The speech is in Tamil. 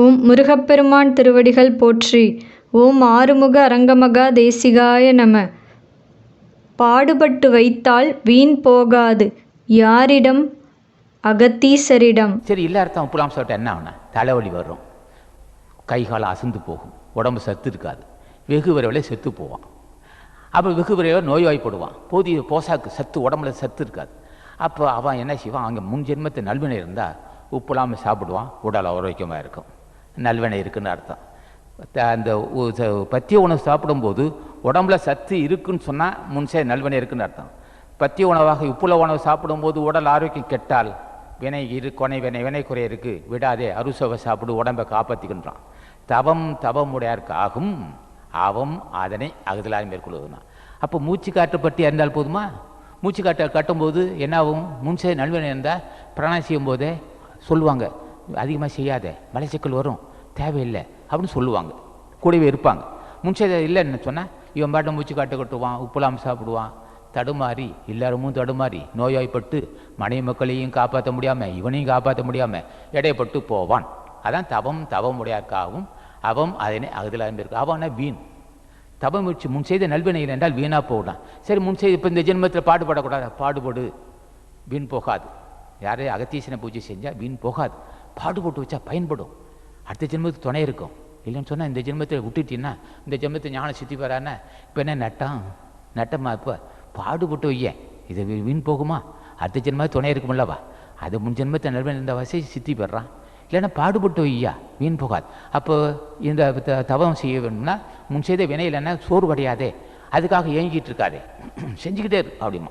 முருகப்பெருமான் திருவடிகள் போற்றி. ஓம் ஆறுமுக அரங்கமகா தேசிகாய நம. பாடுபட்டு வைத்தால் வீண் போகாது. யாரிடம்? அகத்தீசரிடம். சரி எல்லாருக்கும் புலாம் சாப்பிட்டா என்ன ஆகுனா? தலைவலி வரும். கை காலம் அசந்து போகும். உடம்பு சத்து இருக்காது. வெகு விரைவில் செத்து போவான். அப்போ வெகு விரைவில் நோய்வாய்ப்படுவான். போதிய போசாக்கு சத்து உடம்புல சத்து இருக்காது. அப்போ அவன் என்ன செய்வான்? அங்கே முன் ஜென்மத்து நல்வினை இருந்தால் உப்புலாமல் சாப்பிடுவான். உடல் ஆரோக்கியமாக இருக்கும். நல்வினை இருக்குன்னு அர்த்தம். த- அந்த பத்திய உணவு சாப்பிடும்போது உடம்புல சத்து இருக்குன்னு சொன்னால் முன்சே நல்வினை இருக்குன்னு அர்த்தம். பத்திய உணவாக உப்புல உணவு சாப்பிடும்போது உடல் ஆரோக்கியம் கெட்டால் வினை இரு கொனை வினை வினை குறை இருக்கு விடாதே அருசவை சாப்பிடு உடம்பை காப்பாற்றிக்கின்றான் தவம் தவமுடையாருக்கு ஆகும் அவம் அதனை அகுதலாக மேற்கொள்வதுனா அப்போ மூச்சு காற்று பற்றி அறிந்தால் போதுமா? மூச்சு காற்றை கட்டும்போது என்ன ஆகும் முன்சே நல்வினை இருந்தால் பிராணம் செய்யும் போதே சொல்லுவாங்க அதிகமாக செய்யாத மலைச்சிக்கல் வரும் தேவையில்லை அப்படின்னு சொல்லுவாங்க. கூடவே இருப்பாங்க. முன்சே இல்லைன்னு சொன்னால் இவன் பாட்டை மூச்சு காட்டு கட்டுவான் உப்புலாம் சாப்பிடுவான். தடுமாறி எல்லாருமும் தடுமாறி நோயாய்ப்பட்டு மனைவி மக்களையும் காப்பாற்ற முடியாமல் இவனையும் காப்பாற்ற முடியாமல் இடையப்பட்டு போவான். அதான் தவம் தவமுடையார்க்காகவும் அவம் அதனை அகதலாக இருக்கு அவனா வீண்? தவம் வச்சு முன் செய்த நல்வினைகள் என்றால் வீணாக போகலாம். சரி முன் செய்து இப்போ இந்த ஜென்மத்தில் பாடுபடக்கூடாது பாடுபடு வீண் போகாது. யாரையும் அகத்தீசனை பூஜை செஞ்சால் வீண் போகாது. பாடுபட்டு வச்சா பயன்படும். அடுத்த ஜென்மத்துக்கு துணை இருக்கும். இல்லைன்னு சொன்னால் இந்த ஜென்மத்தில் விட்டுட்டீங்கன்னா இந்த ஜென்மத்தை ஞானம் சுற்றி வரானே இப்போ என்ன நட்டம்? நட்டமா இப்போ? பாடுபட்டு வையேன். இது வீ- வீண் போகுமா? அடுத்த ஜென்மம் துணை இருக்குமில்லவா அது முன் ஜென்மத்தை நல்வன் இந்த வசதி சித்தி பெறான் இல்லைன்னா பாடுபட்டு வையா? வீண் போகாது. அப்போ இந்த த- தவம் செய்ய வேணும்னா முன் செய்த வினை இல்லைன்னா சோர்வடையாதே. அதுக்காக ஏங்கிட்டு இருக்காதே. செஞ்சுக்கிட்டே இரு அப்படிமா